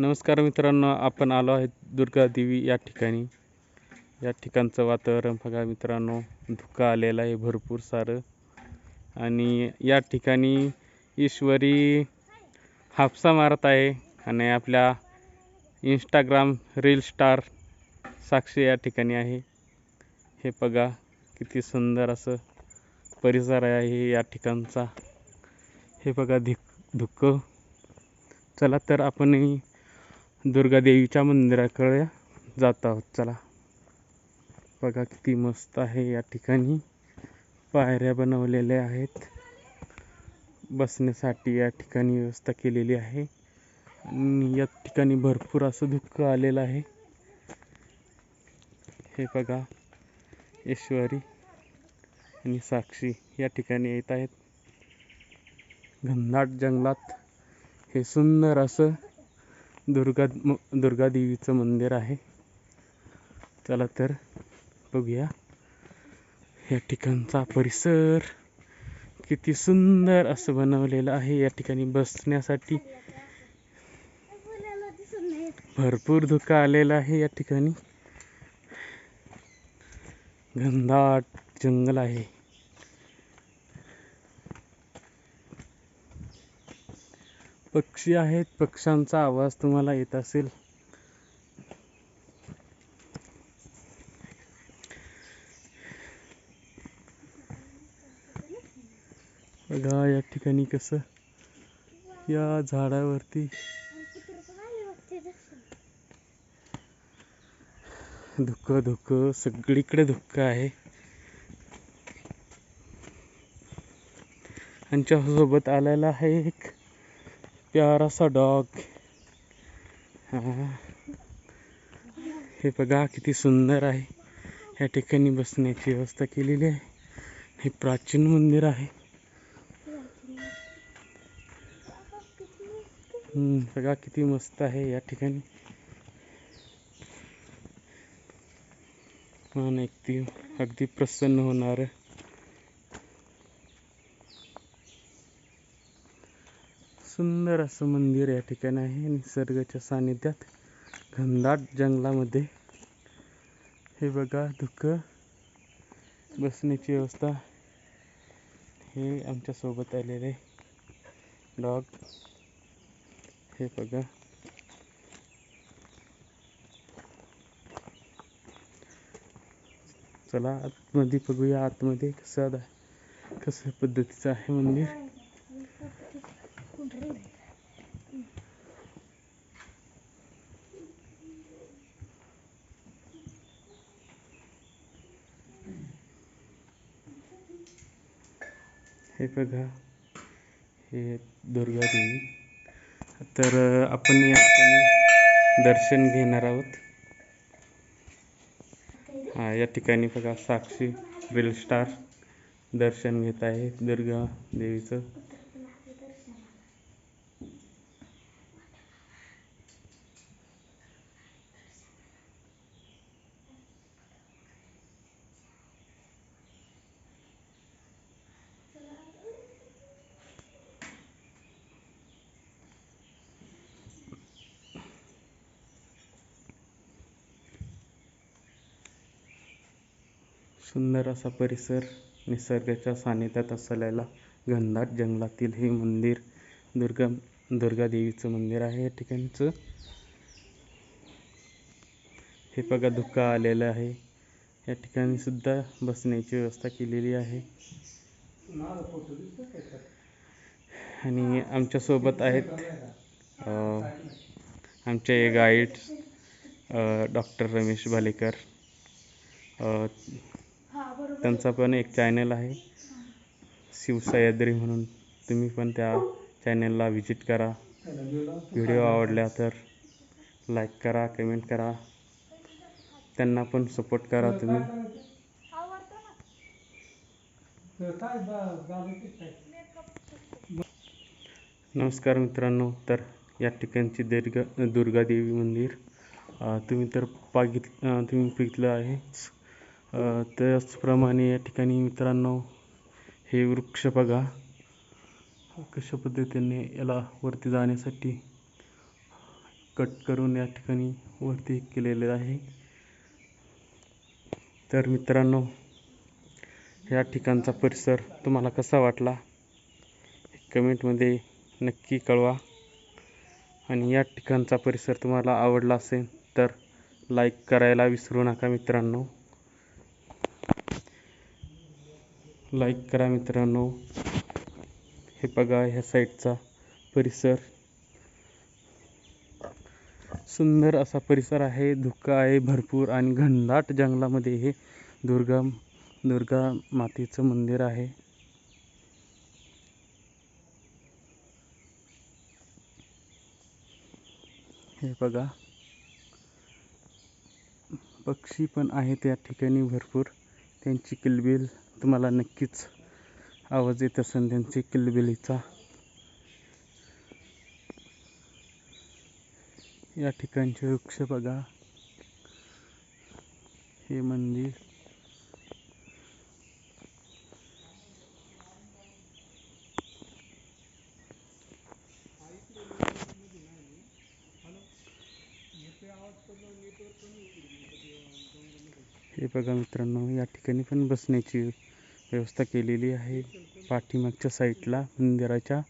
नमस्कार मित्रांनो आपण आलो आहे दुर्गा देवी या ठिकाणी. या ठिकाणचं वातावरण बघा मित्रांनो धुकं आलेलं आहे भरपूर सारं. आणि या ठिकाणी ईश्वरी हापसा मारत आहे आणि आपल्या इंस्टाग्राम रील स्टार साक्षी या ठिकाणी आहे. हे बघा किती सुंदर असं परिसर आहे या ठिकाणचा. हे बघा धिक धुकं. चला तर आपणही दुर्गा देवीच्या मंदिराकडे जात आहोत. चला. बघा किती मस्त आहे या ठिकाणी. पायऱ्या बनवलेल्या आहेत. बसण्यासाठी या ठिकाणी व्यवस्था केलेली आहे. आणि या ठिकाणी भरपूर असं दुःख आलेलं आहे. हे बघा. ईश्वरी आणि साक्षी या ठिकाणी येत आहेत. घनदाट जंगलात हे सुंदर असं दुर्गा म- दुर्गा देवीचं मंदिर आहे. चला तर बघूया. या ठिकाणचा परिसर किती सुंदर असं बनवलेलं आहे. या ठिकाणी बसण्यासाठी भरपूर धुकं आलेलं आहे या ठिकाणी. घनदाट जंगल आहे. पक्षी आहेत पक्ष्यांचा आवाज तुम्हाला येत असेल. बघा या ठिकाणी कसं या झाडावरती धुकं धुकं सगळीकडे धुकं आहे. आमच्यासोबत आलेला आहे एक प्यारा सा डॉग हे बघा किती सुंदर आहे. या ठिकाणी बसण्याची व्यवस्था केलेली आहे. हे प्राचीन मंदिर आहे. बघा किती मस्त आहे या ठिकाणी. मन अगदी अगदी प्रसन्न होणार सुंदर असं मंदिर या ठिकाणी आहे. निसर्गाच्या सानिध्यात घनदाट जंगलामध्ये. हे बघा धुकं बसण्याची व्यवस्था. हे आमच्यासोबत आलेले डॉग. हे बघा. चला आतमध्ये बघूया. आतमध्ये कसं कसं पद्धतीचं आहे मंदिर. हे बघा हे दुर्गा देवी. तर आपण या ठिकाणी दर्शन घेणार आहोत. हा या ठिकाणी बघा साक्षी बिल स्टार दर्शन घेत आहे दुर्गा देवीचं. सुंदर असा परिसर निसर्गाच्या सानिध्यात असलेला घनदाट जंगलातील हे मंदिर दुर्गा दुर्गा देवीचं मंदिर आहे. या ठिकाणचं हे बघा धुकं आलेलं आहे. या ठिकाणी सुद्धा बसण्याची व्यवस्था केलेली आहे. आणि आमच्यासोबत आहेत आमचे गाईड डॉक्टर रमेश भालेकर त्यांचा पण एक चॅनल आहे. शिवसह्याद्री म्हणून. तुम्ही पण त्या चॅनलला व्हिजिट करा. व्हिडिओ आवडल्या तर लाईक करा कमेंट करा. त्यांना पण सपोर्ट करा तुम्ही. नमस्कार मित्रांनो तर या ठिकाणची दीर्घ दुर्गादेवी मंदिर. तुम्ही तर पागित तुम्ही बघितलं आहे. त्याचप्रमाणे या ठिकाणी मित्रांनो हे वृक्ष बघा. कशा पद्धतीने याला वरती जाण्यासाठी कट करून या ठिकाणी वरती केलेले आहे. तर मित्रांनो या ठिकाणचा परिसर तुम्हाला कसा वाटला? कमेंटमध्ये नक्की कळवा. आणि या ठिकाणचा परिसर तुम्हाला आवडला असेल तर लाईक करायला विसरू नका मित्रांनो. लाईक करा मित्रांनो. हे बघा ह्या साईडचा परिसर. सुंदर असा परिसर आहे धुकं आहे भरपूर आणि घनदाट जंगलामध्ये हे दुर्गा दुर्गा मातेचं मंदिर आहे. हे बघा. पक्षी पण आहेत या ठिकाणी भरपूर. त्यांची किलबिल. तुम्हाला नक्कीच आवाज येत असेल त्यांची किलबिलीचा. या ठिकाणचे वृक्ष बघा. हे मंदिर. हे बघा मित्रांनो या ठिकाणी पण बसण्याची व्यवस्था केलेली आहे. पाठीमागच्या साईडला मंदिराच्या.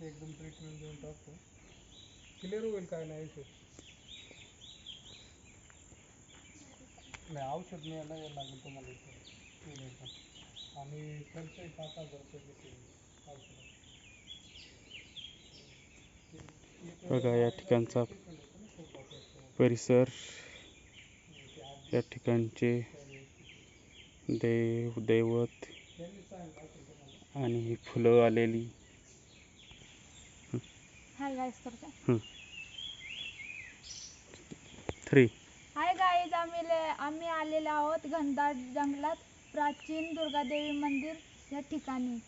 एकदम ट्रीटमेंट देऊन टाकतो. क्लिअर होईल काय नाही विषय नाही औषध न्यायला यायला लागेल तुम्हाला इथं. क्लिनिकला आणि खर्च आहे पाच हजार रुपये घेते औषध. बघा या ठिकाणचा परिसर या ठिकाणचे देव दैवत आणि ही फुलं आलेली. हाय गाईस करता थ्री हाय गाईज आम्ही ले- आम्ही आलेलो आहोत घनदाट जंगलात प्राचीन दुर्गादेवी मंदिर या ठिकाणी.